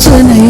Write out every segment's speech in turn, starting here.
பிரச்சனை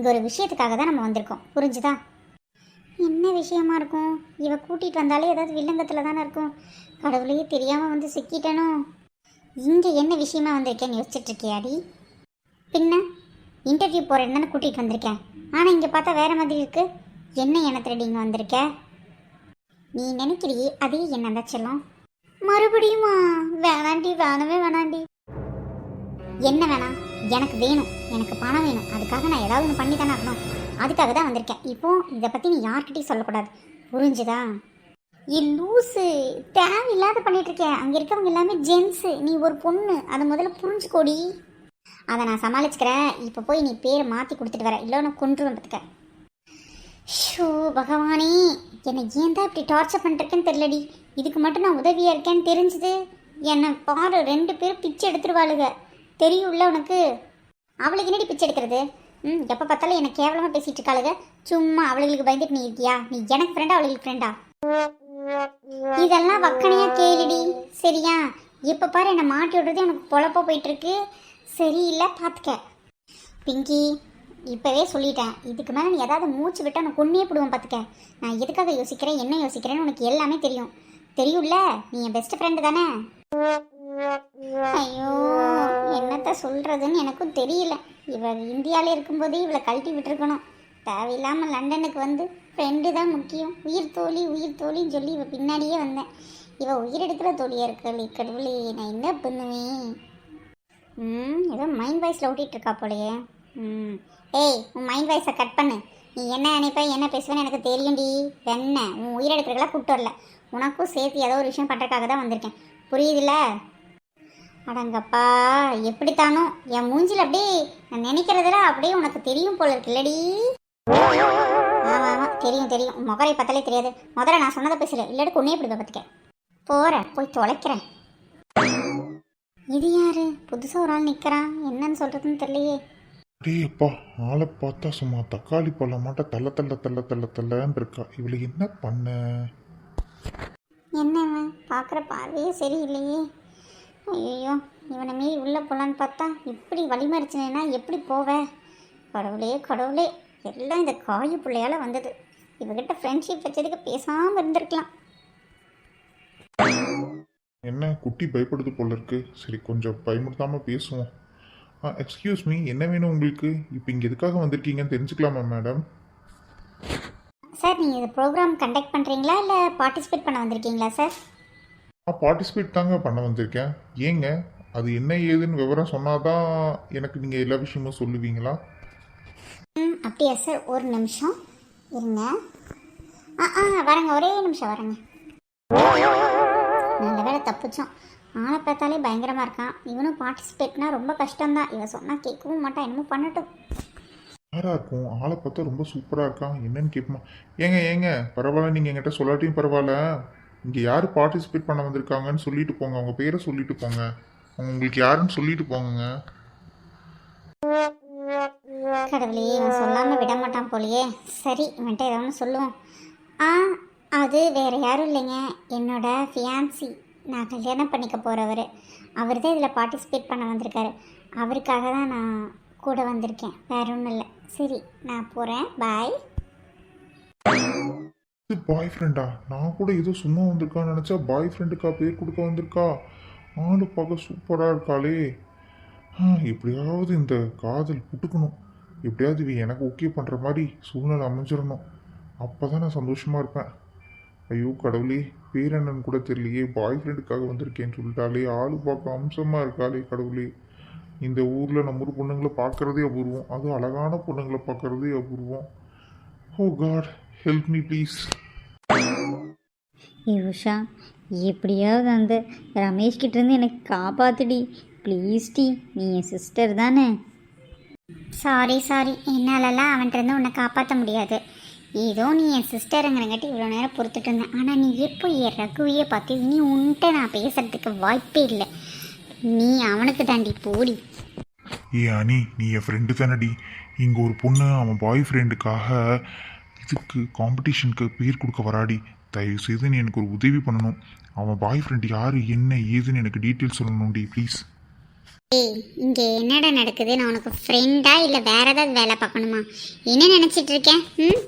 இங்கே ஒரு விஷயத்துக்காக தான் நம்ம வந்திருக்கோம். புரிஞ்சுதா? என்ன விஷயமா இருக்கும்? இவ கூட்டிகிட்டு வந்தாலே ஏதாவது வில்லங்கத்தில் தானே இருக்கும். கடவுளையே தெரியாமல் வந்து சிக்கிட்டனோ? இங்கே என்ன விஷயமா வந்திருக்கேன்னு யோசிச்சுட்டு இருக்கியாடி பின்ன இன்டர்வியூ போகிறேன்னு தானே கூட்டிகிட்டு வந்திருக்கேன். ஆனால் இங்கே பார்த்தா வேறு மாதிரி இருக்கு. என்ன என்ன தேடி வந்திருக்க? நீ நினைக்கிறியே அதே என்ன தான் செல்லும். மறுபடியுமா? வேணாண்டி வேணவே வேணாண்டி. என்ன வேணாம்? எனக்கு வேணும். எனக்கு பணம் வேணும். அதுக்காக நான் ஏதாவது ஒன்று பண்ணி தானே ஆகணும். அதுக்காக தான் வந்திருக்கேன். இப்போ இதை பற்றி நீ யார்கிட்டையும் சொல்லக்கூடாது. புரிஞ்சுதா? இ லூஸு தேவையில்லாத பண்ணிட்டு இருக்கேன் அங்கே இருக்கவங்க எல்லாமே ஜென்ஸு நீ ஒரு பொண்ணு. அதை முதல்ல புரிஞ்சுக்கோடி. அதை நான் சமாளிச்சுக்கிறேன். இப்போ போய் நீ பேரை மாற்றி கொடுத்துட்டு வர. இல்லை நான் கொண்டு பார்த்துக்க. ஷோ பகவானே. என்னை ஏன் தான் இப்படி டார்ச்சர் பண்ணிருக்கேன்னு தெரியலடி. இதுக்கு மட்டும் நான் உதவியாக இருக்கேன்னு தெரிஞ்சுது. என்னை பாரு ரெண்டு பேரும் பிச்சை எடுத்துருவாளுங்க தெரியும்ல உனக்கு? அவளுக்கு என்னடி பிச்சை எடுக்கிறது? ம் எப்போ பார்த்தாலும் என்னை கேவலமாக பேசிட்டு இருக்காளுங்க சும்மா அவளுகளுக்கு பயந்துட்டு நீ இருக்கியா? நீ எனக்கு ஃப்ரெண்டா அவளுக்கு ஃப்ரெண்டா இதெல்லாம் வக்கனையா கேளுடி. சரியா? எப்போ பாரு என்னை மாட்டி விடுறது எனக்கு பொழப்போ போயிட்டுருக்கு. சரியில்லை பார்த்துக்க பிங்கி இப்போவே சொல்லிட்டேன். இதுக்கு மேலே நீ ஏதாவது மூச்சு விட்டால் நான் கொன்னே போடுவேன் பார்த்துக்க நான் எதுக்காக யோசிக்கிறேன் என்ன யோசிக்கிறேன்னு உனக்கு எல்லாமே தெரியும். தெரியும்ல? நீ என் பெஸ்ட் ஃப்ரெண்டு தானே? ஐயோ என்னத்த சொல்கிறதுன்னு எனக்கும் தெரியல. இவ இந்தியாவிலே இருக்கும்போதே இவளை கழட்டி விட்டுருக்கணும். தேவையில்லாமல் லண்டனுக்கு வந்து ஃப்ரெண்டு தான் முக்கியம். உயிர் தோழி உயிர் தோழின்னு சொல்லி இவ பின்னாடியே வந்தேன். இவ உயிர் எடுக்கிற தோழியாக இருக்கல கடவுளே நான் என்ன பண்ணுவேன்? ம் ஏதோ மைண்ட் வாய்ஸில் ஓட்டிகிட்டு இருக்கா போலயே. ம் ஏய் உன் மைண்ட் வாய்ஸை கட் பண்ணு. நீ என்ன நினைப்ப என்ன பேசுவேன்னு எனக்கு தெரியும்டி. என்ன உன் உயிரெடுக்கிறக்கெல்லாம் கூப்பிட்டு வரல. உனக்கும் சேர்த்து ஏதோ ஒரு விஷயம் பண்ணுறக்காக தான் வந்திருக்கேன். புரியுதுல்ல? அடங்கப்பா எப்படித்தானோ? என் மூஞ்சில் அப்படியே நான் நினைக்கிறதெல்லாம் அப்படியே உனக்கு தெரியும் போல இருக்குல்லடி ஆமாம் ஆமாம் தெரியும் தெரியும். முகரை பார்த்தாலே தெரியாது. முதல்ல நான் சொன்னதை பேசுகிறேன் இல்லாட்டி கொன்னே இப்படி பார்த்துக்க போகிறேன் போய் தொலைக்கிறேன். இது யாரு? புதுசாக ஒரு ஆள் நிற்கிறான் என்னன்னு சொல்கிறதுன்னு தெரியலையே. டேய் அப்பா ஆளை பார்த்தா சும்மா தக்காளி பழம் மாட்ட தள்ள தள்ள தள்ள தள்ள தள்ளன்னு இருக்கா. இவளுக்கு என்ன பண்ண? என்ன பார்க்குற பார்வையே சரியில்லையே. ஐயோ இவனை மீறி உள்ளே போகலான்னு பார்த்தா இப்படி வழிமறிச்சினேன்னா எப்படி போவேன் கடவுளே கடவுளே எல்லாம் இந்த காய் பிள்ளையால் வந்தது. இவகிட்ட ஃப்ரெண்ட்ஷிப் வச்சதுக்கு பேசாமல் இருந்திருக்கலாம். என்ன குட்டி பயப்படுது போல இருக்கு. சரி கொஞ்சம் பயமுறுத்தாம பேசுவோம். ஆ எக்ஸ்கியூஸ் மீ என்ன வேணும் உங்களுக்கு? இப்போ இங்கே எதுக்காக வந்திருக்கீங்கன்னு தெரிஞ்சுக்கலாமா மேடம் சார் நீங்கள் இந்த ப்ரோக்ராம் கண்டக்ட் பண்ணுறீங்களா இல்லை பார்ட்டிசிபேட் பண்ண வந்திருக்கீங்களா சார் நான் பார்ட்டிசிபேட் தாங்க பண்ண வந்திருக்கேன். ஏங்க? அது என்ன ஏதுன்னு விவரம் சொன்னாதான் எனக்கு நீங்கள் எல்லா விஷயமும் சொல்லுவீங்களா? ம் அப்படியா சார் ஒரு நிமிஷம். இருங்க. ஆ ஆ வரேங்க. ஒரே நிமிஷம் வரேங்க. நல்ல வேலை தப்பிச்சோம். ஆளை பார்த்தாலே பயங்கரமாக இருக்கான். இவனும் பார்ட்டிசிபேட்னா ரொம்ப கஷ்டம்தான். இவன் சொன்னால் கேட்கவும் மாட்டான். என்னமோ பண்ணட்டும். யாரா இருக்கும்? ஆளை பார்த்தா ரொம்ப சூப்பராக இருக்கான். என்னன்னு கேட்போமா? ஏங்க ஏங்க பரவாயில்ல. நீங்கள் என்கிட்ட சொல்லாட்டியும் பரவாயில்ல. இங்கே யார் பார்ட்டிசிபேட் பண்ண வந்திருக்காங்கன்னு சொல்லிட்டு போங்க. அவங்க பேரை சொல்லிட்டு போங்க. அவங்க உங்களுக்கு யாருன்னு சொல்லிட்டு போங்க கடவுளே இவன் சொல்லாமல் விட மாட்டான் போலயே. சரி இவன்ட்ட ஏதாவது ஒன்று சொல்லுவோம். ஆ அது வேறு யாரும் இல்லைங்க. என்னோட ஃபியான்சி நான் கல்யாணம் பண்ணிக்க போகிறவர் அவர் தான் இதில் பார்ட்டிசிபேட் பண்ண வந்திருக்காரு. அவருக்காக தான் நான் கூட வந்திருக்கேன். வேற ஒன்றும் இல்லை. சரி நான் போகிறேன் பாய் இது பாய் ஃப்ரெண்டா நான் கூட ஏதோ சும்மா வந்திருக்கான்னு நினச்சா பாய் ஃப்ரெண்டுக்கா பேர் கொடுக்க வந்திருக்கா? ஆளு பார்க்க சூப்பராக இருக்காளே. ஆ எப்படியாவது இந்த காதல் புட்டுக்கணும். எப்படியாவது இவ எனக்கு ஓகே பண்ணுற மாதிரி சூழ்நிலை அமைஞ்சிடணும். அப்போ தான் நான் சந்தோஷமாக இருப்பேன். ஐயோ கடவுளே பேர் என்னன்னு கூட தெரியலையே. பாய் ஃப்ரெண்டுக்காக வந்திருக்கேன்னு சொல்லிட்டாலே ஆளு பார்க்க அம்சமாக இருக்காளே கடவுளே. இந்த ஊரில் நம்ம ஊர் பொண்ணுங்களை பார்க்குறதே அபூர்வம். அதுவும் அழகான பொண்ணுங்களை பார்க்குறதே அபூர்வம். Oh oh god help me please ஏ உஷா எப்படியாவது அந்த ரமேஷ் கிட்டேருந்து எனக்கு காப்பாத்துடி. ப்ளீஸ் டி நீ என் சிஸ்டர் தானே? சாரி சாரி என்னாலலாம் அவன்கிட்ட இருந்து உன்னை காப்பாற்ற முடியாது. ஏதோ நீ என் சிஸ்டருங்கிறங்காட்டி இவ்வளோ நேரம் பொறுத்துட்டு இருந்தேன். ஆனால் நீ எப்போ என் ரகுவையே பார்த்து நீ உன்கிட்ட நான் பேசுறதுக்கு வாய்ப்பே இல்லை. நீ அவனுக்கு தாண்டி போடி. ஏ அனி நீ என் ஃப்ரெண்டு தானடி. இங்கே ஒரு பொண்ணு அவன் பாய் ஃப்ரெண்டுக்காக இதுக்கு காம்படிஷனுக்கு பேர் கொடுக்க வராடி தயவு செய்து நீ எனக்கு ஒரு உதவி பண்ணணும். அவன் பாய் ஃப்ரெண்டு யார் என்ன ஏதுன்னு எனக்கு டீட்டெயில் சொல்லணும்டி ப்ளீஸ் ஏய் இங்கே என்னடா நடக்குது? நான் உனக்கு ஃப்ரெண்டா இல்லை வேற ஏதாவது வேலை பார்க்கணுமா? என்ன நினச்சிட்டு இருக்கேன் ம்?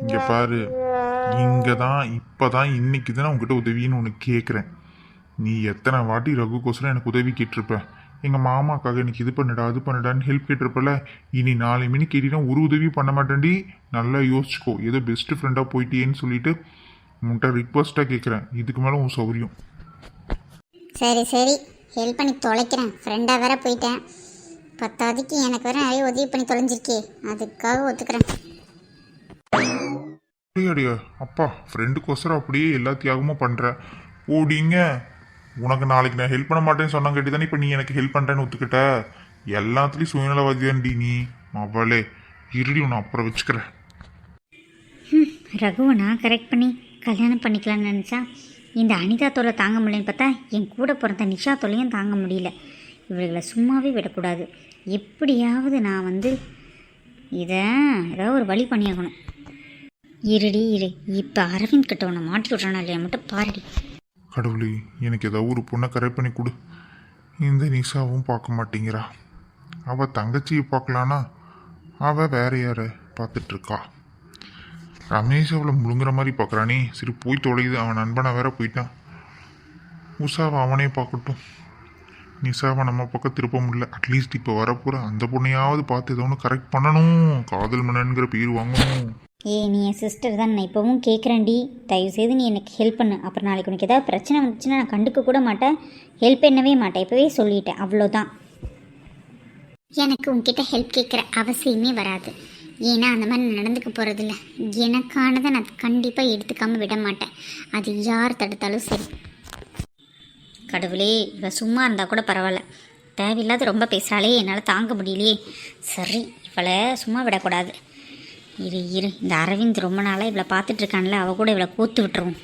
இங்கே பாரு இங்கே தான் இப்போ தான் இன்னைக்கு தான் உங்ககிட்ட உதவின்னு உனக்கு கேட்குறேன் நீ எத்தனை வாட்டி ரகுக்கோசரம் எனக்கு உதவி கேட்டிருப்ப. எங்கள் மாமாக்காக எனக்கு இது பண்ணுடா அது பண்ணுடான்னு ஹெல்ப் கேட்டிருப்பல. இனி நாலு மணி கேட்டினா ஒரு உதவி பண்ண மாட்டேன்டி. நல்லா யோசிச்சுக்கோ ஏதோ பெஸ்ட் ஃப்ரெண்டாக போயிட்டியேன்னு சொல்லிட்டு உன்கிட்ட ரிக்வஸ்ட்டாக கேட்குறேன் இதுக்கு மேலே உன் சௌகரியம். சரி சரி. ஹெல்ப் பண்ணி தொலைக்கிறேன். ஃப்ரெண்டாக வேற போயிட்டேன். பத்தாவதுக்கு எனக்கு வேற நிறைய உதவி பண்ணி தொலைஞ்சிருக்கே. அதுக்காக ஒத்துக்கிறேன். அப்படியாடியா அப்பா ஃப்ரெண்டுக்கோசரம் அப்படியே எல்லா தியாகமும் பண்ணுற ஓடிங்க. உனக்கு நாளைக்கு நான் ஹெல்ப் பண்ண மாட்டேன்னு சொன்னா கேட்டு தானே இப்போ நீ எனக்கு ஹெல்ப் பண்ணுறேன்னு ஒத்துக்கிட்ட? எல்லாத்துலேயும் சுயநலவாதியான்டி நீ? அவளே இருடி உன்னை அப்புறம் வச்சுக்கிறேன். ரகுவை நான் கரெக்ட் பண்ணி கல்யாணம் பண்ணிக்கலாம்னு நினச்சா இந்த அனிதா தொல்லை தாங்க முடியலன்னு பார்த்தா என் கூட பிறந்த நிஷா தொல்லையும் தாங்க முடியல. இவர்களை சும்மாவே விடக்கூடாது. எப்படியாவது நான் வந்து இதை ஏதாவது ஒரு வழி பண்ணியாகணும். இருடி இரு. இப்போ அரவிந்த் கிட்ட உன்னை மாட்டி விட்றானா இல்லையா மட்டும் பாருடி. கடவுளே எனக்கு ஏதாவது ஒரு பொண்ணை கரெக்ட் பண்ணி கொடு. இந்த நிஷாவும் பார்க்க மாட்டேங்கிறா. அவள் தங்கச்சியை பார்க்கலானா? அவள் வேற யாரை பார்த்துட்டு இருக்கா ரமேஷ் அவளை முழுங்குற மாதிரி பார்க்குறானே. சரி போய் தொலையுது. அவன் நண்பனை வேற போயிட்டான். உஷாவை அவனே பார்க்கட்டும். நிசாவை நம்ம பக்கம் திருப்ப முடியல அட்லீஸ்ட் இப்போ வரப்போகிற அந்த பொண்ணையாவது பார்த்து ஏதோ ஒன்று கரெக்ட் பண்ணணும். காதல் மன்னன்கிற பேர் வாங்கணும். ஏய் நீ என் சிஸ்டர் தான். நான் இப்போவும் கேட்குறேன்டி தயவு செய்து நீ எனக்கு ஹெல்ப் பண்ணு. அப்புறம் நாளைக்கு உனக்கு ஏதாவது பிரச்சனை வந்துச்சுன்னா நான் கண்டுக்க கூட மாட்டேன். ஹெல்ப் பண்ணவே மாட்டேன். இப்போவே சொல்லிட்டேன். அவ்வளோதான். எனக்கு உன்கிட்ட ஹெல்ப் கேட்குற அவசியமே வராது. ஏன்னா அந்த மாதிரி நடந்துக்க போகிறதில்ல எனக்கானதை நான் கண்டிப்பாக எடுத்துக்காமல் விட மாட்டேன். அது யார் தடுத்தாலும் சரி. கடவுளே இவ சும்மா இருந்தால் கூட பரவாயில்ல தேவையில்லாத ரொம்ப பேசுகிறாளே என்னால் தாங்க முடியலையே. சரி இவளை சும்மா விடக்கூடாது. இரு இரு இந்த அரவிந்த் ரொம்ப நாளாக இவளை பார்த்துட்ருக்கான்ல அவள் கூட இவளை கோத்து விட்டுருவோம்.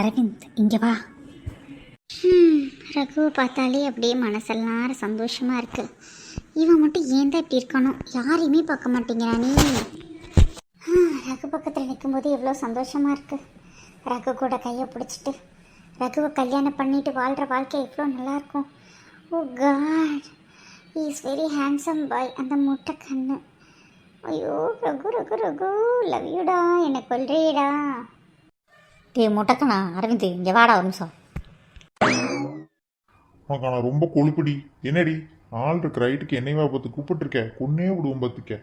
அரவிந்த் இங்கே வா. ரகுவை பார்த்தாலே அப்படியே மனசெல்லாம் சந்தோஷமாக இருக்குது இவன் மட்டும் ஏன் தான் இப்படி இருக்கணும் யாரையுமே பார்க்க மாட்டேங்கிறானே ரகு பக்கத்தில் நிற்கும்போது எவ்வளோ சந்தோஷமாக இருக்குது ரகு கூட கையை பிடிச்சிட்டு ரகுவை கல்யாணம் பண்ணிட்டு வாழ்கிற வாழ்க்கை எவ்வளோ நல்லாயிருக்கும். ஓ god is very handsome boy அந்த முட்டை கண்ணு. ஐயோ ரகு ரகு ரகு லவ் யூடா என்னை கொல்றியடா டே முட்டக்கண்ணா அரவிந்த் இங்கே வாடா ஒரு நிமிஷம். உனக்கு ஆனால் ரொம்ப கொழுப்புடி. என்னடி ஆள் இருக்கிற ரைட்டுக்கு என்னைவா பார்த்து கூப்பிட்டுருக்க? கொன்னே விடுவோம் பார்த்துக்க.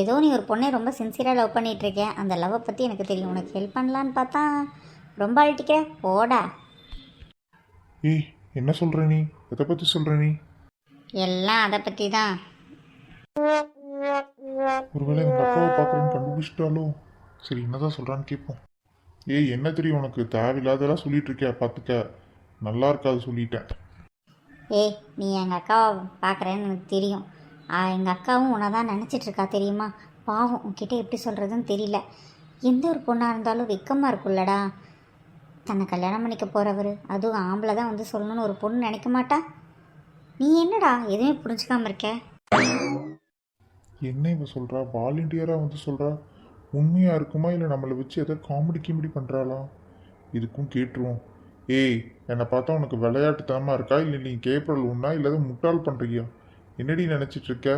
ஏதோ நீ ஒரு பொண்ணை ரொம்ப சின்சியராக லவ் பண்ணிட்டு இருக்க. அந்த லவ்வை பற்றி எனக்கு தெரியும். உனக்கு ஹெல்ப் பண்ணலான்னு பார்த்தா ரொம்ப அழட்டிக்க போடா. ஏய் என்ன சொல்ற நீ? எதை பற்றி சொல்ற நீ? எல்லாம் அதை பற்றி தான் ஒருவேளை எங்கள் அக்காவை பார்க்குறேன்னு கண்டுபிடிச்சிட்டாலோ? சரி என்னதான் சொல்கிறான்னு கேட்போம். ஏய் என்ன தெரியும் உனக்கு? தேவையில்லாதெல்லாம் சொல்லிட்டு இருக்கியா? பார்த்துக்க. நல்லா இருக்காது சொல்லிட்டேன். ஏய் நீ எங்கள் அக்காவை பார்க்குறேன்னு எனக்கு தெரியும். எங்கள் அக்காவும் உன்னை தான் நினச்சிட்டு இருக்கா தெரியுமா? பாவம் உன்கிட்ட எப்படி சொல்கிறதுன்னு தெரியல. எந்த ஒரு பொண்ணாக இருந்தாலும் வெக்கமாக இருக்குல்லடா தன்னை கல்யாணம் பண்ணிக்க போகிறவர் அதுவும் ஆம்பளை தான் வந்து சொல்லணும்னு ஒரு பொண்ணு நினைக்க மாட்டா? நீ என்னடா எதுவுமே புரிஞ்சுக்காம இருக்க? என்ன இவ சொல்கிறா வாலண்டியராக வந்து சொல்கிறா உண்மையாக இருக்குமா? இல்லை நம்மளை வச்சு எதோ காமெடி கிமெடி பண்ணுறாளா இதுக்கும் கேட்டுருவோம் ஏய் என்னை பார்த்தா உனக்கு விளையாட்டுத்தனமாக இருக்கா? இல்லை நீ கேப்ரல் உண்ணா? இல்லை முட்டாள் பண்ணுறியா என்னடி நினச்சிட்டு இருக்க?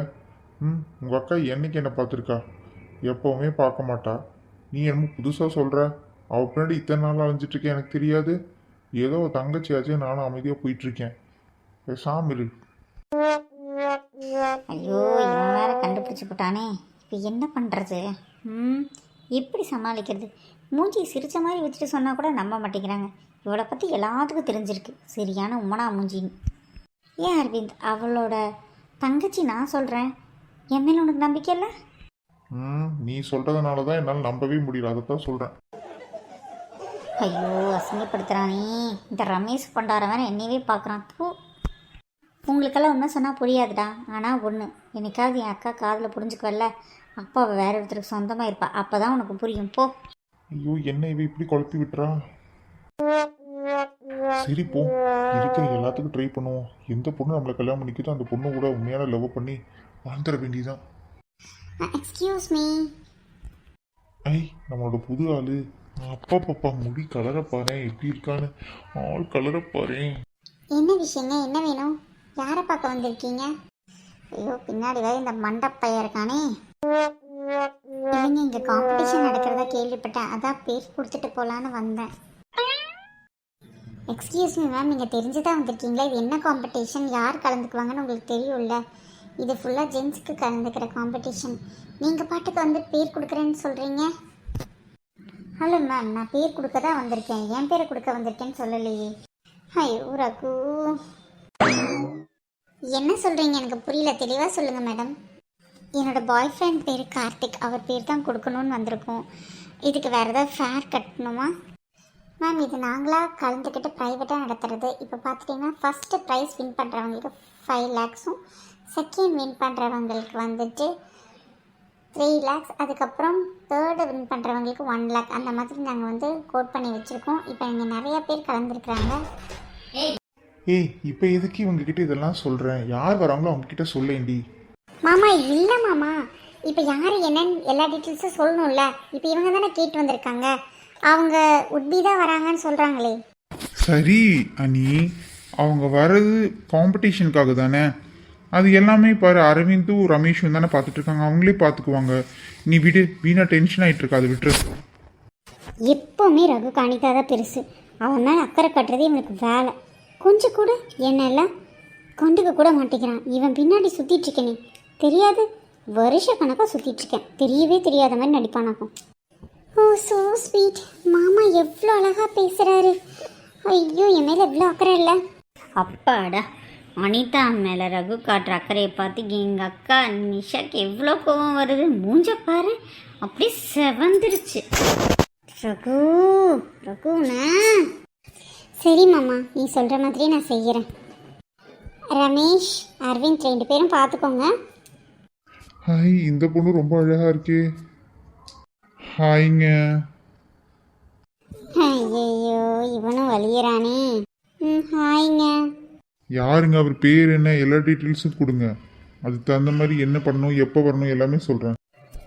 ம் உங்கள் அக்கா என்னைக்கு என்னை பார்த்துருக்கா? எப்போவுமே பார்க்க மாட்டா. நீ என்னமோ புதுசாக சொல்கிற அவள் பின்னாடி இத்தனை நாள் அலைஞ்சிட்டு இருக்கேன் எனக்கு தெரியாது. ஏதோ ஒரு தங்கச்சியாச்சே நானும் அமைதியாக போயிட்டுருக்கேன். பேசாம இரு ஐயோ இவன் வேற கண்டுபிடிச்சு போட்டானே. இப்போ என்ன பண்ணுறது ம் எப்படி சமாளிக்கிறது? மூஞ்சி சிரிச்ச மாதிரி வச்சுட்டு சொன்னால் கூட நம்ப மாட்டேங்கிறாங்க. இவளை பற்றி எல்லாத்துக்கும் தெரிஞ்சிருக்கு. சரியான உமனா மூஞ்சின்னு. ஏன் அரவிந்த் அவளோட தங்கச்சி நான் சொல்கிறேன் என் மேலே உனக்கு நம்பிக்கை இல்லை? ம் நீ சொல்கிறதுனால தான் என்னால் நம்பவே முடியல. அதை தான் சொல்கிறேன் ஐயோ அசிங்கப்படுத்துகிறானே இந்த ரமேஷ் பண்டார வேற என்னையவே பார்க்குறான். தூ. உங்களுக்கெல்லாம் ஒன்றும் சொன்னால் புரியாதுடா. ஆனால் ஒன்று என்னைக்காவது என் அக்கா காதில் புரிஞ்சுக்குவல்ல அப்போ அவள் வேற ஒருத்தருக்கு சொந்தமாக இருப்பா. அப்போ தான் உனக்கு புரியும். போ. ஐயோ என்ன இவ இப்படி குழப்பி விட்டுறா சரி போ. இருக்கிற எல்லாத்துக்கும் ட்ரை பண்ணுவோம். எந்த பொண்ணு நம்மளை கல்யாணம் பண்ணிக்கிதோ அந்த பொண்ணு கூட உண்மையான லவ் பண்ணி வாழ்ந்துட வேண்டியதான் எக்ஸ்கியூஸ் மீ ஐ நம்மளோட புது ஆளு. அப்பா பாப்பா முடி கலரை எப்படி இருக்கான்னு. ஆள் கலரை என்ன விஷயங்க? என்ன வேணும்? யாரை பார்க்க வந்திருக்கீங்க? ஐயோ பின்னாடி வேற இந்த மண்டப்பைய இருக்கானே. இல்லைங்க இங்கே காம்படிஷன் நடக்கிறதா கேள்விப்பட்டேன். அதான் பேர் கொடுத்துட்டு போகலான்னு வந்தேன். எக்ஸ்கியூஸ் மீ மேம் நீங்கள் தெரிஞ்சுதான் வந்திருக்கீங்களா? இது என்ன காம்படிஷன் யார் கலந்துக்குவாங்கன்னு உங்களுக்கு தெரியும்ல. இது ஃபுல்லாக ஜென்ஸுக்கு கலந்துக்கிற காம்படிஷன் நீங்கள் பாட்டுக்கு வந்து பேர் கொடுக்குறேன்னு சொல்கிறீங்க ஹலோ மேம் நான் பேர் கொடுக்க தான் வந்திருக்கேன். என் பேரை கொடுக்க வந்திருக்கேன்னு சொல்லலையே. ஐயோ ரகு என்ன சொல்கிறீங்க எனக்கு புரியல. தெளிவாக சொல்லுங்கள் மேடம். என்னோடய பாய் ஃப்ரெண்ட் பேர் கார்த்திக். அவர் பேர் தான் கொடுக்கணும்னு வந்திருக்கோம். இதுக்கு வேறு ஏதாவது ஃபேர் கட்டணுமா? மேம் இது நாங்களாக கலந்துக்கிட்டு ப்ரைவேட்டாக நடத்துறது. இப்போ பார்த்துட்டிங்கன்னா ஃபஸ்ட்டு ப்ரைஸ் வின் பண்ணுறவங்களுக்கு ஃபைவ் லேக்ஸும் செகண்ட் வின் பண்ணுறவங்களுக்கு வந்துட்டு த்ரீ லேக்ஸ் அதுக்கப்புறம் தேர்டு வின் பண்ணுறவங்களுக்கு ஒன் லேக் அந்த மாதிரி நாங்கள் வந்து கோட் பண்ணி வச்சுருக்கோம். இப்போ இங்கே நிறைய பேர் கலந்துருக்குறாங்க. ஏய் இப்போ எதுக்கு இவங்க கிட்ட இதெல்லாம் சொல்கிறேன் யார் வராங்களோ அவங்க கிட்ட சொல்லேண்டி மாமா இல்லை மாமா. இப்போ யார் என்னன்னு எல்லா டீட்டெயில்ஸும் சொல்லணும்ல. இப்போ இவங்க தானே கேட்டு வந்திருக்காங்க. அவங்க உட்பி தான் வராங்கன்னு சொல்கிறாங்களே சரி அனி. அவங்க வர்றது காம்படிஷனுக்காக தானே? அது எல்லாமே பாரு அரவிந்தும் ரமேஷும் தானே பார்த்துட்டு இருக்காங்க அவங்களே பார்த்துக்குவாங்க. நீ விடு வீணா டென்ஷன் ஆகிட்டு இருக்காது விட்டுரு. எப்போவுமே ரகு காணிக்கா தான் பெருசு. அவன் மேலே அக்கறை கட்டுறதே இவனுக்கு வேலை. கொஞ்சம் கூட என்னெல்லாம் கண்டுக்க கூட மாட்டேங்கிறான். இவன் பின்னாடி சுற்றிட்டு இருக்கேனே தெரியாது? வருஷ கணக்காக சுற்றிட்டு இருக்கேன் தெரியவே தெரியாத மாதிரி நடிப்பானாக்கும். ஓ ஸோ ஸ்வீட் மாமா எவ்வளோ அழகாக பேசுகிறாரு ஐயோ என் மேலே எவ்வளோ அக்கறை இல்லை. அப்பாடா. அனிதா மேலே ரகு காட்டுற அக்கறையை பார்த்து எங்கள் அக்கா நிஷாக்கு எவ்வளோ கோவம் வருது? மூஞ்ச பாரு. அப்படியே செவந்துருச்சு. ரகு ரகுண்ணா சரி மாமா நீ சொல்கிற மாதிரியே நான் செய்கிறேன் ரமேஷ் அரவிந்த் ரெண்டு பேரும் பார்த்துக்கோங்க ஹாய் இந்த பொண்ணு ரொம்ப அழகா இருக்கே. ஹாய்ங்க. ஐயோ இவனும் வலியறானே. ம் ஹாய்ங்க. யாருங்க அவர் பேர் என்ன எல்லா டீட்டெயில்ஸும் கொடுங்க. அதுக்கு தகுந்த மாதிரி என்ன பண்ணணும் எப்போ வரணும் எல்லாமே சொல்கிறேன்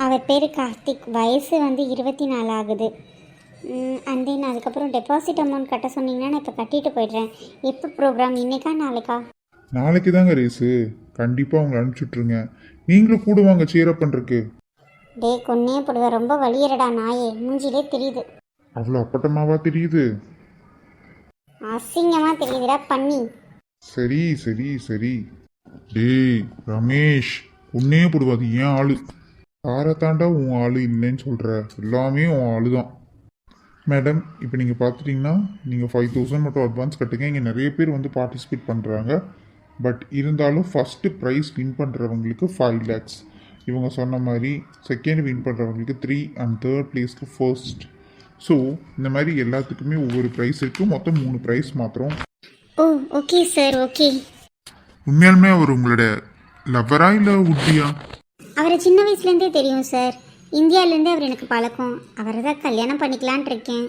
அவர் பேர் கார்த்திக். வயசு வந்து இருபத்தி நாலு ஆகுது. அண்ட் தென் அதுக்கப்புறம் டெபாசிட் அமௌண்ட் கட்ட சொன்னீங்கன்னா நான் இப்போ கட்டிட்டு போயிடுறேன். எப்போ ப்ரோக்ராம் இன்னைக்கா நாளைக்கா? நாளைக்கு தாங்க ரேஸு கண்டிப்பாக அவங்க அனுப்பிச்சுட்ருங்க நீங்களும் கூட வாங்க சேரப் பண்ணுறக்கு டே கொன்னே போடுவேன் ரொம்ப வலியறடா நாயே. மூஞ்சிலே தெரியுது. அவ்வளோ அப்பட்டமாவா தெரியுது? அசிங்கமாக தெரியுதுடா பண்ணி. சரி சரி சரி. டேய் ரமேஷ் உன்னே போடுவாது ஏன் ஆளு? யாரை தாண்டா உன் ஆளு இல்லைன்னு சொல்கிற எல்லாமே உன் ஆளு தான் மேடம் இப்போ நீங்கள் பார்த்துட்டிங்கன்னா நீங்கள் ஃபைவ் தௌசண்ட் மட்டும் அட்வான்ஸ் கட்டுங்க. இங்கே நிறைய பேர் வந்து பார்ட்டிசிபேட் பண்ணுறாங்க பட் இருந்தாலும் ஃபஸ்ட்டு ப்ரைஸ் வின் பண்ணுறவங்களுக்கு ஃபைவ் லேக்ஸ் இவங்க சொன்ன மாதிரி செகண்ட் வின் பண்ணுறவங்களுக்கு த்ரீ அண்ட் தேர்ட் ப்ளேஸ்க்கு ஃபர்ஸ்ட் ஸோ இந்த மாதிரி எல்லாத்துக்குமே ஒவ்வொரு ப்ரைஸ் இருக்குது மொத்தம் மூணு ப்ரைஸ் மாத்திரம். ஓ ஓகே சார் ஓகே உண்மையாலுமே அவர் உங்களோட லவ்வரா இல்லை உட்பியா அவரை சின்ன வயசுலேருந்தே தெரியும் சார் இந்தியாவிலேருந்தே அவர் எனக்கு பழக்கம். அவரை தான் கல்யாணம் பண்ணிக்கலான் இருக்கேன்.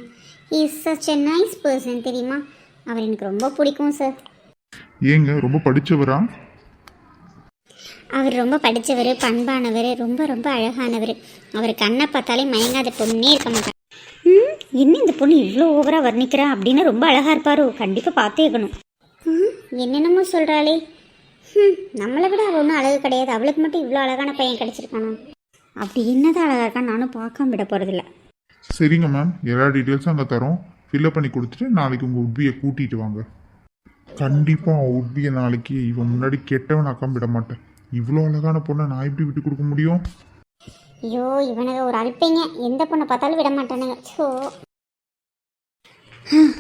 Is such a nice person தெரியுமா? அவர் எனக்கு ரொம்ப பிடிக்கும் சார் ஏங்க ரொம்ப படிச்சவரா? அவர் ரொம்ப படித்தவர் பண்பானவர் ரொம்ப ரொம்ப அழகானவர். அவர் கண்ணை பார்த்தாலே மயங்காத பொண்ணே இருக்க மாட்டார் ம் என்ன இந்த பொண்ணு இவ்வளோ ஓவராக வர்ணிக்கிறா அப்படின்னு ரொம்ப அழகாக இருப்பாரோ? கண்டிப்பாக பார்த்தே இருக்கணும் ம் என்னென்னமோ சொல்கிறாளே ம் நம்மளை விட அவள் ஒன்றும் அழகு கிடையாது. அவளுக்கு மட்டும் இவ்வளோ அழகான பையன் கிடச்சிருக்கானா? அப்படி என்னதான் அழகாக இருக்கான்னு நானும் பார்க்காம விட போகிறதில்ல சரிங்க மேம் எல்லா டீட்டெயில்ஸும் அங்கே தரோம். ஃபில்அப் பண்ணி கொடுத்துட்டு நாளைக்கு உங்கள் உட்பியை கூட்டிகிட்டு வாங்க. கண்டிப்பாக உட்பியை நாளைக்கு இவன் முன்னாடி கெட்டவன் அக்கம் விட மாட்டேன். இவ்வளோ அழகான பொண்ணை நான் எப்படி விட்டு கொடுக்க முடியும்? ஐயோ இவனுக்கு ஒரு அல்பைங்க எந்த பொண்ணை பார்த்தாலும் விட மாட்டானுங்க. ஸோ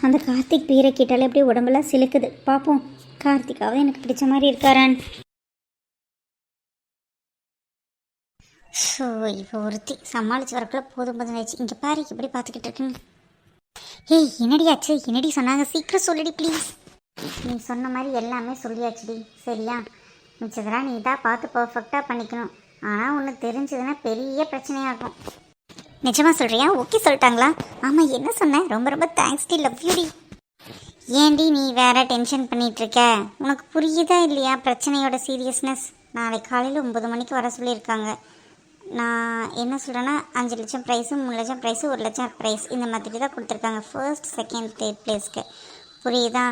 அந்த கார்த்திக் பீரை கேட்டாலே அப்படியே உடம்பெல்லாம் சிலுக்குது. பார்ப்போம் கார்த்திகாவது எனக்கு பிடிச்ச மாதிரி இருக்காரான். ஸோ இப்போ ஒருத்தி சமாளிச்சு வரக்குள்ள போதும் போதும் ஆயிடுச்சு. இங்கே பாரு இப்படி பார்த்துக்கிட்டு இருக்குங்க ஏய் என்னடி ஆச்சு? என்னடி சொன்னாங்க? சீக்கிரம் சொல்லுடி ப்ளீஸ் நீ சொன்ன மாதிரி எல்லாமே சொல்லியாச்சுடி. சரியா? மிச்சதெல்லாம் நீ தான் பார்த்து பர்ஃபெக்டாக பண்ணிக்கணும். ஆனால் ஒன்று தெரிஞ்சதுன்னா பெரிய பிரச்சனையாகும் நிஜமாக சொல்கிறியா ஓகே சொல்லிட்டாங்களா? ஆமாம் என்ன சொன்னேன் ரொம்ப ரொம்ப தேங்க்ஸ் டி லவ் யூடி ஏன்டி நீ வேற டென்ஷன் பண்ணிகிட்ருக்க உனக்கு புரியுதா இல்லையா பிரச்சனையோட சீரியஸ்னஸ் நாளைக்கு காலையில் ஒம்பது மணிக்கு வர சொல்லியிருக்காங்க. நான் என்ன சொல்கிறேன்னா அஞ்சு லட்சம் ப்ரைஸு மூணு லட்சம் ப்ரைஸு ஒரு லட்சம் ப்ரைஸ் இந்த மாதிரி தான் கொடுத்துருக்காங்க. ஃபர்ஸ்ட் செகண்ட் தேர்ட் ப்ளேஸ்க்கு புரியுதா?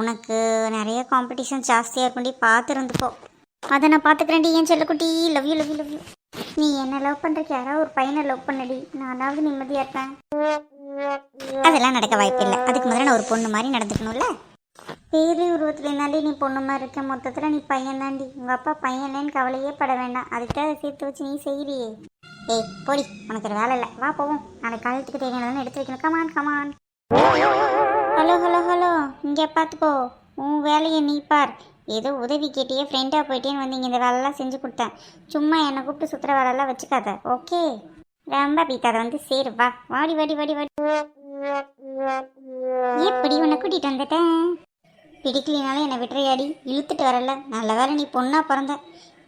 உனக்கு நிறைய காம்படிஷன் ஜாஸ்தியாக இருக்கும்டி. பார்த்துருந்துப்போம் அதை நான் பார்த்துக்கிறேன்டி ஏன் செல்லக்குட்டி love you love you love you நீ என்ன லவ் பண்ணுறக்கு யாராவது ஒரு பையனை லவ் பண்ணடி. நானாவது நிம்மதியாக இருப்பேன். அதெல்லாம் நடக்க வாய்ப்பு இல்லை. அதுக்கு முதல்ல நான் ஒரு பொண்ணு மாதிரி நடந்துக்கணும்ல? பேரு உருவத்துலனாலே நீ பொண்ணு மாதிரி இருக்க. மொத்தத்தில் நீ பையன் தாண்டி உங்கள் அப்பா பையனேன்னு கவலையே பட வேண்டாம். அதுக்கிட்ட அதை சேர்த்து வச்சு நீ செய்கிறியே ஏய் போடி. உனக்கு ஒரு வேலை இல்லை. வா போவோம். நாளைக்கு காலத்துக்கு தேவையானதுன்னு எடுத்து வைக்கணும். Come on come on hello hello hello இங்கே பார்த்துக்கோ. உன் வேலையை நீ பார். ஏதோ உதவி கேட்டியே ஃப்ரெண்டாக போயிட்டேன்னு வந்து இங்கே இந்த வேலைலாம் செஞ்சு கொடுத்தேன். சும்மா என்னை கூப்பிட்டு சுற்றுற வேலைலாம் வச்சுக்காத. ஓகே? ரொம்ப பீத்தாத வந்து சேரு. வா வாடி வாடி வாடி வாடி. எப்படி உன்னை கூட்டிகிட்டு வந்துட்டேன் பிடிக்கலினாலும் என்னை விட்டுறையாடி. இழுத்துட்டு வரல. நல்ல வேலை நீ பொண்ணாக பிறந்த.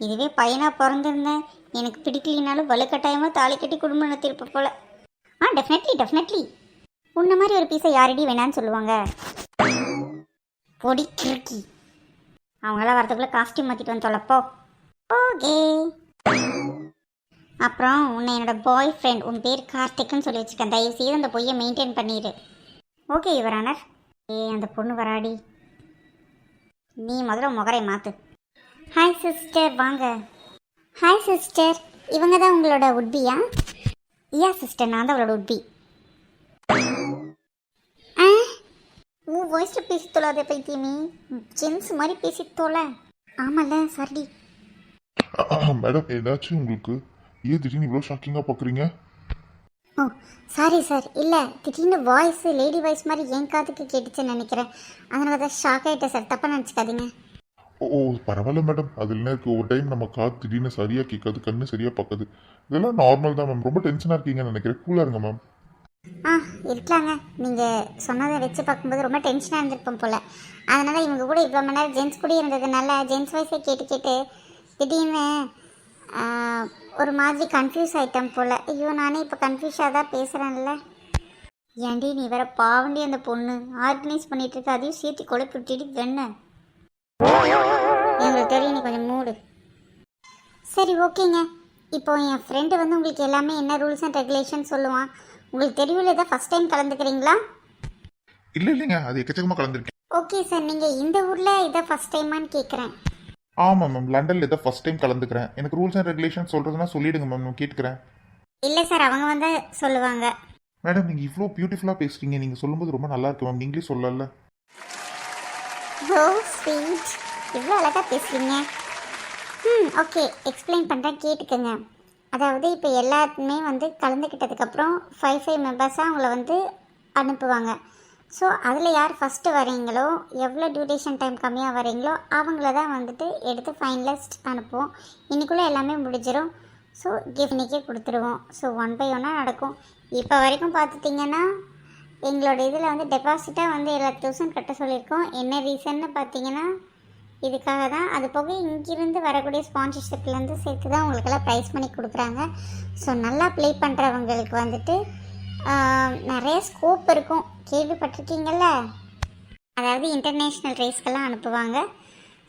இதுவே பையனாக பிறந்திருந்தேன் எனக்கு பிடிக்கலினாலும் வலுக்கட்டாயமாக தாலி கட்டி குடும்பம் நடத்திருப்ப போல. ஆ டெஃபினெட்லி டெஃபினெட்லி உன்ன மாதிரி ஒரு பீஸை யாரடி வேணான்னு சொல்லுவாங்க? பொடி கிறுக்கி. அவங்களாம் வரதுக்குள்ளே காஸ்டியூம் மாற்றிட்டு வந்து தொலைப்போ ஓகே. அப்புறம் உன்னை என்னோட பாய் ஃப்ரெண்ட் உன் பேர் கார்த்திக்னு சொல்லி வச்சுருக்கேன். தயவு செய்து அந்த பொய்யை மெயின்டைன் பண்ணிடு ஓகே யுவரானர் ஏ அந்த பொண்ணு வராடி. நீ முதல்ல முகரை மாத்து. ஹாய் சிஸ்டர் வாங்க. ஹாய் சிஸ்டர் இவங்க தான் உங்களோட உட்பியா யா சிஸ்டர் நான் தான் அவளோட உட்பி ஆ உன் வாய்ஸில் பேசி தொழாத பைத்தியமே. ஜென்ஸ் மாதிரி பேசி தொலை ஆமாம்ல சாரி மேடம் ஏதாச்சும் உங்களுக்கு ஏன் திடீர்னு இவ்வளோ ஷாக்கிங்காக பார்க்குறீங்க ஓ சாரி சார் இல்லை திடீர்னு வாய்ஸ் லேடி வாய்ஸ் மாதிரி என் காதுக்கு கேட்டுச்சுன்னு நினைக்கிறேன். அதனால தான் ஷாக் ஆகிட்டேன் சார் தப்பாக நினச்சிக்காதீங்க. ஓ ஓ பரவாயில்ல மேடம் அதில் என்ன இருக்குது ஒரு டைம் நம்ம காது திடீர்னு சரியாக கேட்காது கண்ணு சரியாக பார்க்காது. இதெல்லாம் நார்மல் தான் மேம் ரொம்ப டென்ஷனாக இருக்கீங்கன்னு நினைக்கிறேன். கூலாக இருங்க மேம் ஆ இருக்கலாங்க. நீங்கள் சொன்னதை வச்சு பார்க்கும்போது ரொம்ப டென்ஷனாக இருந்திருப்போம் போல். அதனால் இவங்க கூட இவ்வளோ மணி நேரம் ஜென்ஸ் கூட இருந்ததுனால ஜென்ஸ் வாய்ஸே கேட்டு கேட்டு திடீர்னு ஒரு மாதிரி கன்ஃபியூஸ் ஆகிட்டேன் போல். ஐயோ நானே இப்போ கன்ஃபியூஸாக தான் பேசுகிறேன்ல ஏண்டி நீ வேற பாவண்டி அந்த பொண்ணு. ஆர்கனைஸ் பண்ணிட்டு இருக்க அதையும் சேர்த்து குழப்பி விட்டுட்டு வெண்ண. எங்களுக்கு தெரியும் நீ கொஞ்சம் மூடு. சரி ஓகேங்க. இப்போ என் ஃப்ரெண்டு வந்து உங்களுக்கு எல்லாமே என்ன ரூல்ஸ் அண்ட் ரெகுலேஷன் சொல்லுவான்? உங்களுக்கு தெரியல இதை ஃபஸ்ட் டைம் கலந்துக்கிறீங்களா? இல்லை இல்லைங்க. அது எக்கச்சக்கமாக கலந்துருக்கேன். ஓகே சார் நீங்கள் இந்த ஊரில் இதை ஃபஸ்ட் டைமான்னு கேட்குறேன் ஆமாம் மேம் லண்டனில் இதை ஃபஸ்ட் டைம் கலந்துக்கிறேன். எனக்கு ரூல்ஸ் அண்ட் ரெகுலேஷன் சொல்கிறதுனா சொல்லிடுங்க மேம் நான் கேட்டுக்கிறேன். இல்லை சார் அவங்க வந்து சொல்லுவாங்க. மேடம் நீங்கள் இவ்வளோ பியூட்டிஃபுல்லாக பேசுகிறீங்க நீங்கள் சொல்லும்போது ரொம்ப நல்லா இருக்கு மேம் நீங்களே சொல்லல. ஓ ஸ்வீட் இவ்வளோ அழகாக பேசுகிறீங்க ம் ஓகே எக்ஸ்பிளைன் பண்ணுறேன் கேட்டுக்கோங்க. அதாவது இப்போ எல்லாருமே வந்து கலந்துக்கிட்டதுக்கப்புறம் ஃபைவ் ஃபைவ் மெம்பர்ஸாக அவங்கள வந்து அனுப்புவாங்க. ஸோ அதில் யார் ஃபஸ்ட்டு வரீங்களோ எவ்வளோ டியூரேஷன் டைம் கம்மியாக வரீங்களோ அவங்கள தான் வந்துட்டு எடுத்து ஃபைனலிஸ்ட் அனுப்புவோம். இன்னைக்குள்ளே எல்லாமே முடிஞ்சிடும் ஸோ கிஃப்ட் கொடுத்துருவோம். ஸோ ஒன் பை ஒன்னாக நடக்கும். இப்போ வரைக்கும் பார்த்துட்டிங்கன்னா எங்களோட இதில் வந்து டெபாசிட்டாக வந்து எல்லா தௌசண்ட் கட்ட சொல்லியிருக்கோம். என்ன ரீசன்னு பார்த்தீங்கன்னா இதுக்காக தான் அது போக இங்கிருந்து வரக்கூடிய ஸ்பான்சர்ஷிப்லேருந்து சேர்த்து தான் உங்களுக்கெல்லாம் ப்ரைஸ் பண்ணி கொடுக்குறாங்க. ஸோ நல்லா ப்ளே பண்ணுறவங்களுக்கு வந்துட்டு நிறைய ஸ்கோப் இருக்கும். கேள்விப்பட்டிருக்கீங்கல்ல? அதாவது இன்டர்நேஷ்னல் ரேஸ்க்கெல்லாம் அனுப்புவாங்க.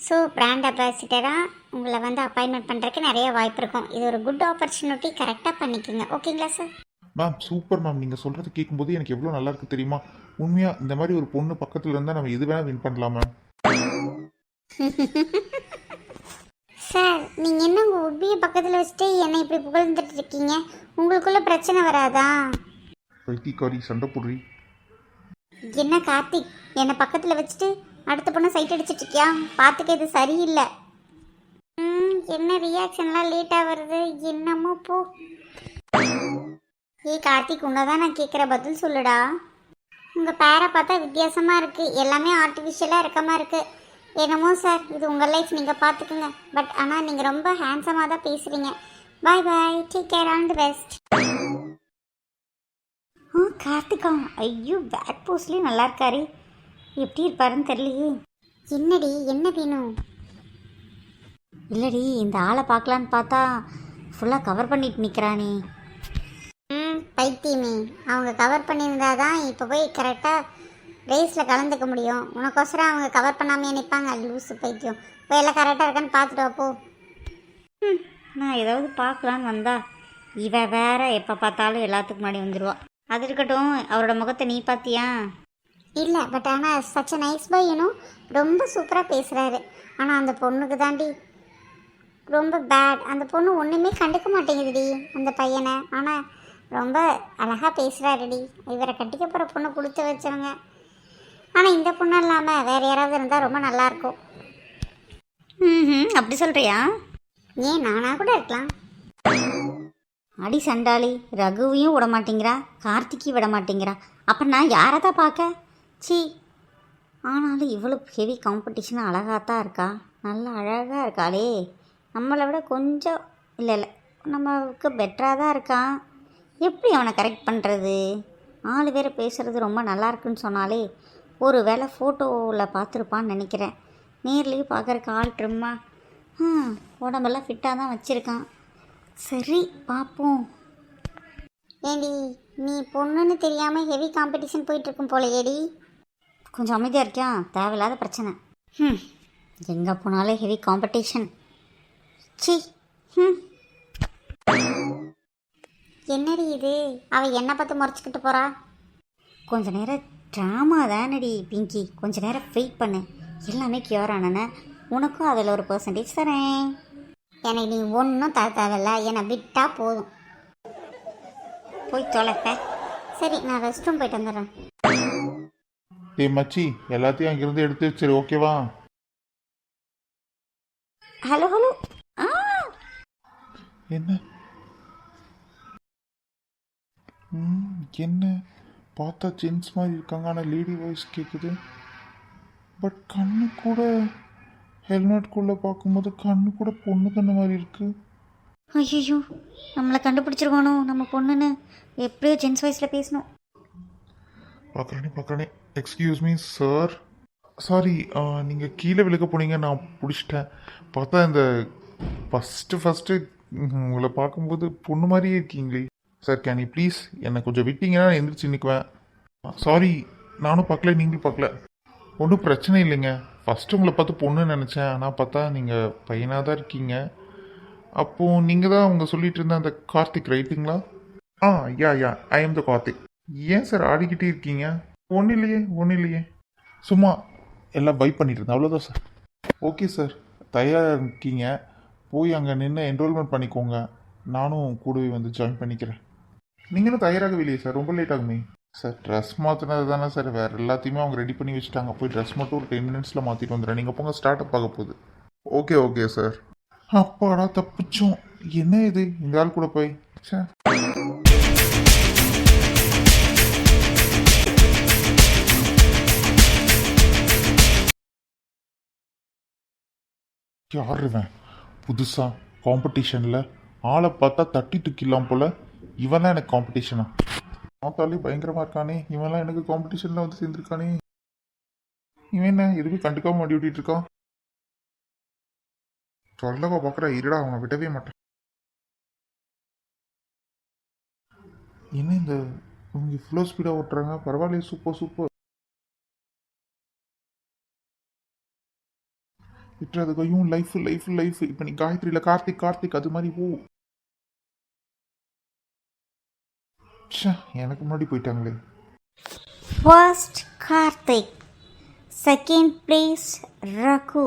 ஸோ பிராண்ட் அம்பாசிடராக உங்களை வந்து அப்பாயின்மெண்ட் பண்ணுறதுக்கு நிறைய வாய்ப்பு இருக்கும். இது ஒரு குட் ஆப்பர்ச்சுனிட்டி கரெக்டாக பண்ணிக்கோங்க. ஓகேங்களா சார் மேம் சூப்பர் மேம் நீங்கள் சொல்கிறது கேட்கும்போது எனக்கு எவ்வளோ நல்லா தெரியுமா? உண்மையாக இந்த மாதிரி ஒரு பொண்ணு பக்கத்தில் இருந்தால் நம்ம எது வேணால் வின் பண்ணலாம் மேம் சார் நீங்கள் என்ன உங்கள் உட்பியை பக்கத்தில் வச்சுட்டு என்னை இப்படி புகழ்ந்துட்டு இருக்கீங்க? உங்களுக்குள்ள பிரச்சனை வராதா? பைத்தியக்காரி சண்டை போடுறி. என்ன கார்த்திக்? என்னை பக்கத்தில் வச்சுட்டு அடுத்த பொண்ணை சைட் அடிச்சிட்டு இருக்கியா? பார்த்துக்க இது சரியில்லை. ம், என்ன ரியாக்ஷன்லாம் லேட்டாக வருது? என்னமோ போ. ஏய் கார்த்திக் உன்னதான் நான் கேட்குற பதில் சொல்லுடா. உங்கள் பேரை பார்த்தா வித்தியாசமாக இருக்குது எல்லாமே ஆர்டிஃபிஷியலாக இருக்க மாதிரி இருக்குது என்னமோ சார் இது உங்கள் லைஃப் நீங்கள் பார்த்துக்குங்க பட் ஆனால் நீங்கள் ரொம்ப ஹேண்ட்ஸமாக தான் பேசுகிறீங்க bye bye take care all the best ஆ கார்த்திகா ஐயோ பேக் போஸ்ட்லேயும் நல்லா இருக்காரு. எப்படி இருப்பாருன்னு தெரியலையே. என்னடி என்ன வேணும்? இல்லடி இந்த ஆளை பார்க்கலான்னு பார்த்தா ஃபுல்லாக கவர் பண்ணிட்டு நிற்கிறானே ம் பைத்தியமே. அவங்க கவர் பண்ணியிருந்தா தான் இப்போ போய் கரெக்டாக ரேஸில் கலந்துக்க முடியும். உனக்கோசரம் அவங்க கவர் பண்ணாமே நிற்பாங்க லூஸு பைத்தியம். போய் எல்லாம் கரெக்டாக இருக்கான்னு பார்த்துட்டு போ. நான் ஏதாவது பார்க்கலான்னு வந்தா இவ வேற எப்போ பார்த்தாலும் எல்லாத்துக்கும் முன்னாடி வந்துடுவா அது இருக்கட்டும் அவரோட முகத்தை நீ பார்த்தியா? இல்லை பட் ஆனால் such a nice boy you know ரொம்ப சூப்பராக பேசுகிறாரு ஆனால் அந்த பொண்ணுக்கு தாண்டி ரொம்ப பேட் அந்த பொண்ணு ஒன்றுமே கண்டுக்க மாட்டேங்குதுடி அந்த பையனை. ஆனால் ரொம்ப அழகாக பேசுகிறாருடி இவரை கட்டிக்க போகிற பொண்ணு கொடுத்து வச்சவங்க. ஆனால் இந்த பொண்ணு இல்லாமல் வேறு யாராவது இருந்தால் ரொம்ப நல்லாயிருக்கும் ம் அப்படி சொல்கிறியா ஏன் நானாக கூட இருக்கலாம். அடி சண்டாளி ரகுவையும் விட மாட்டேங்கிறா கார்த்திக்கையும் விட மாட்டேங்கிறா. அப்போ நான் யாரை தான் பார்க்க? சி ஆனாலும் இவ்வளோ ஹெவி காம்படிஷன் அழகாக தான் இருக்கா? நல்லா அழகாக இருக்காளே. நம்மளை விட கொஞ்சம் இல்லை இல்லை நமக்கு பெட்டராக தான் இருக்கான் எப்படி அவனை கரெக்ட் பண்ணுறது ஆள் வேறு பேசுகிறது ரொம்ப நல்லா இருக்குன்னு சொன்னாலே ஒரு வேளை ஃபோட்டோவில் பார்த்துருப்பான்னு நினைக்கிறேன். நேர்லேயும் பார்க்குறக்கு ஆள் ட்ரிம்மா? ம் உடம்பெல்லாம் ஃபிட்டாக தான் வச்சுருக்கான். சரி பார்ப்போம். ஏண்டி நீ பொண்ணுன்னு தெரியாமல் ஹெவி காம்படிஷன் போயிட்டுருக்கும் ஏடி கொஞ்சம் அமைதியாக இருக்கியா? தேவையில்லாத பிரச்சனை. ம் எங்கே போனாலும் ஹெவி காம்படிஷன் சி ம் என்னடி இது? அவள் என்னை பார்த்து முறைச்சிக்கிட்டு போகிறா கொஞ்ச நேரம் ட்ராமா தானடி பிங்கி. கொஞ்ச நேரம் வெயிட் பண்ணு. எல்லாமே கியூர் ஆனன உனக்கும் அதில் ஒரு பர்சன்டேஜ் தரேன். எனக்கு நீ ஒன்றும் தர தேவையில்ல என்னை விட்டா போதும். போய் தொலைப்ப. சரி நான் ரெஸ்ட் ரூம் போயிட்டு வந்துடுறேன். டேய் மச்சி எல்லாத்தையும் அங்கிருந்து எடுத்து சரி ஓகேவா ஹலோ ஹலோ ஆ. என்ன? ம், என்ன? பார்த்தா ஜென்ஸ் மாதிரி இருக்காங்க. ஆனால் லேடி வாய்ஸ் கேட்குது பட் கண்ணு கூட ஹெல்மெட்குள்ளே பார்க்கும்போது கண்ணு கூட பொண்ணு கண்ணு மாதிரி இருக்கு. ஐயோ நம்மளை கண்டுபிடிச்சிருவானோ? நம்ம பொண்ணுன்னு எப்படியோ ஜென்ஸ் வாய்ஸில் பேசணும். பார்க்குறேனே பார்க்குறேனே. எக்ஸ்கியூஸ் மீ சார் சாரி நீங்கள் கீழே விழுக்க போனீங்க நான் பிடிச்சிட்டேன். பார்த்தா இந்த ஃபஸ்ட்டு ஃபஸ்ட்டு உங்களை பார்க்கும்போது பொண்ணு மாதிரியே இருக்கீங்களே. சார் கேன் யூ ப்ளீஸ் என்னை கொஞ்சம் விட்டீங்கன்னா நான் எந்திரிச்சு நிற்குவேன் சாரி நானும் பார்க்கல நீங்களும் பார்க்கல. ஒன்றும் பிரச்சனை இல்லைங்க. ஃபஸ்ட்டு உங்களை பார்த்து பொண்ணு நினச்சேன். ஆனால் பார்த்தா நீங்கள் பையனாக தான் இருக்கீங்க. அப்போது நீங்கள் தான் அவங்க சொல்லிட்டு இருந்த அந்த கார்த்திக் ரைட்டுங்களா? ஆ யா யா ஐ எம் த கார்த்திக் ஏன் சார் ஆடிக்கிட்டே இருக்கீங்க? ஒன்றும் இல்லையே ஒன்றும் இல்லையே. சும்மா எல்லாம் பை பண்ணிட்டு இருந்தேன். அவ்வளோதான் சார் ஓகே சார் தயாராக இருக்கீங்க. போய் அங்கே நின்று என்ரோல்மெண்ட் பண்ணிக்கோங்க. நானும் கூடவே வந்து ஜாயின் பண்ணிக்கிறேன். நீங்களும் தயாராகவில்லையே சார் ரொம்ப லேட் ஆகுமே. சார் ட்ரெஸ் மாற்றினது தானே சார் வேறு எல்லாத்தையுமே அவங்க ரெடி பண்ணி வச்சுட்டாங்க. போய் ட்ரெஸ் மட்டும் ஒரு டென் மினிட்ஸில் மாற்றிட்டு வந்துடுறேன். நீங்கள் போங்க ஸ்டார்ட் அப் ஆக போகுது. ஓகே ஓகே சார் அப்பாடா தப்பிச்சோம். என்ன இது? இந்த ஆள் கூட போய். சே யார் இவன்? புதுசா காம்படிஷனில் ஆளை பார்த்தா தட்டி தூக்கிடலாம் போல. இவன் தான் எனக்கு காம்படிஷனா பார்த்தாலே பயங்கரமா இருக்கானே. இவன்லாம் எனக்கு காம்படிஷனில் வந்து சேர்ந்துருக்கானே. இவன் என்ன எதுவுமே கண்டுக்காம மாட்டி விட்டுட்டு இருக்கான் சொல்லவா பார்க்குற இருடா அவனை விடவே மாட்டான். என்ன இந்த இவங்க இவ்வளோ ஸ்பீடாக ஓட்டுறாங்க? பரவாயில்லையே சூப்பர் சூப்பர் விட்டுறது கையும் லைஃப் லைஃப் லைஃப் இப்போ நீ காயத்ரியில் கார்த்திக் கார்த்திக் அது மாதிரி ஓ ச்சே எனக்கு முன்னாடி போயிட்டாங்களே. First Karthik second place Raghu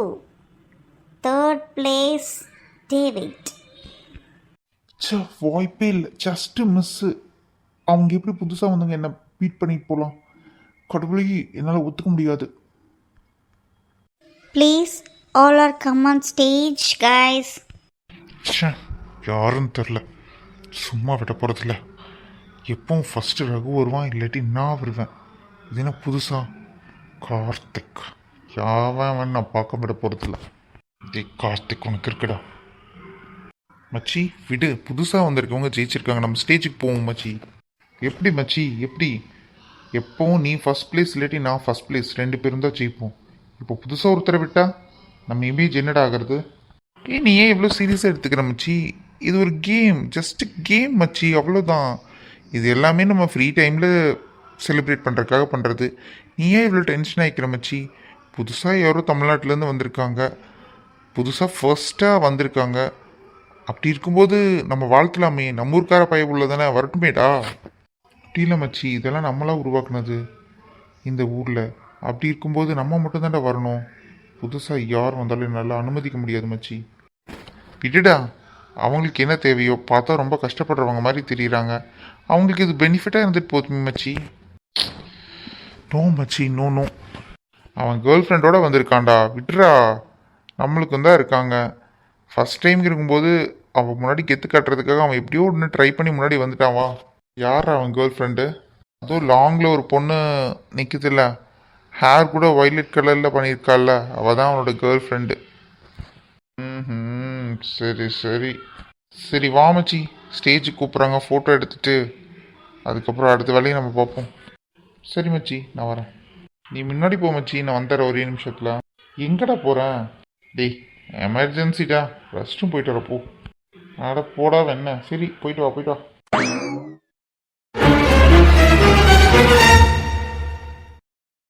third place David ச்சே வாய்ப்பே இல்லை. ஜஸ்ட்டு மிஸ்ஸு அவங்க எப்படி புதுசாக வந்தவங்க என்ன பீட் பண்ணிட்டு போகலாம் கடவுளை என்னால் ஒத்துக்க முடியாது. Please all are come on stage guys ச்சே யாருன்னு தெரில சும்மா விட போகிறதில்ல எப்பவும் ஃபஸ்ட்டு ரகு வருவான் இல்லாட்டி நான் வருவேன். இது என்ன புதுசா? கார்த்திக். யாவன் அவன் நான் பார்க்க விட போகிறதில்ல டேய் கார்த்திக் உனக்கு இருக்குடா. மச்சி விடு. புதுசாக வந்திருக்கவங்க ஜெயிச்சிருக்காங்க. நம்ம ஸ்டேஜுக்கு போவோம் மச்சி. எப்படி மச்சி? எப்படி? எப்போவும் நீ ஃபர்ஸ்ட் பிளேஸ் இல்லாட்டி நான் ஃபர்ஸ்ட் பிளேஸ் ரெண்டு பேரும் தான் ஜெயிப்போம். இப்போ புதுசாக ஒருத்தரை விட்டா நம்ம இமேஜ் என்னடா ஆகிறது? ஏய் நீ ஏன் இவ்வளோ சீரியஸாக எடுத்துக்கிற மச்சி? இது ஒரு கேம் ஜஸ்ட் கேம் மச்சி. அவ்வளோதான் இது எல்லாமே நம்ம ஃப்ரீ டைமில் செலிப்ரேட் பண்ணுறதுக்காக பண்ணுறது நீ ஏன் இவ்வளோ டென்ஷன் ஆகிக்கிற மச்சி? புதுசாக யாரோ தமிழ்நாட்டிலேருந்து வந்திருக்காங்க. புதுசாக ஃபர்ஸ்ட்டாக வந்திருக்காங்க. அப்படி இருக்கும்போது நம்ம வாழ்த்தலாமே. நம்ம ஊருக்கார பைய தானே வரட்டுமேடா. அப்படி இல்லை மச்சி. இதெல்லாம் நம்மளாக உருவாக்குனது. இந்த ஊரில் அப்படி இருக்கும்போது நம்ம மட்டும் வரணும். புதுசாக யார் வந்தாலும் என்னால் அனுமதிக்க முடியாது மச்சி. விடுடா. அவங்களுக்கு என்ன தேவையோ பார்த்தா ரொம்ப கஷ்டப்படுறவங்க மாதிரி தெரியுறாங்க. அவங்களுக்கு இது பெனிஃபிட்டாக இருந்துட்டு போதுமே மச்சி. நோ மச்சி நோ நோ. அவன் கேர்ள் ஃப்ரெண்டோட வந்திருக்கான்டா. விட்டுறா நம்மளுக்கு தான் இருக்காங்க. ஃபஸ்ட் டைம் இருக்கும்போது அவன் முன்னாடி கெத்து காட்டுறதுக்காக அவன் எப்படியோ ஒன்று ட்ரை பண்ணி முன்னாடி வந்துட்டான் வா. யார் அவன் கேர்ள் ஃப்ரெண்டு அதுவும் லாங்கில் ஒரு பொண்ணு நிற்குதுல்ல ஹேர் கூட வைலட் கலரில் பண்ணியிருக்காள்ல. அவள் தான் அவனோட கேர்ள் ஃப்ரெண்டு ம் சரி சரி. சரி வாமச்சி ஸ்டேஜுக்கு கூப்பிட்றாங்க. ஃபோட்டோ எடுத்துட்டு அதுக்கப்புறம் அடுத்த வேலையை நம்ம பார்ப்போம். சரி மச்சி நான் வரேன். நீ முன்னாடி போ மச்சி. நான் வந்துடுறேன் ஒரே நிமிஷத்தில். எங்கடா போகிறேன் டேய் எமர்ஜென்சிடா ரெஸ்ட்டும் போயிட்டு வரப்போ அட போடா என்ன சரி போயிட்டு வா போயிட்டு வா.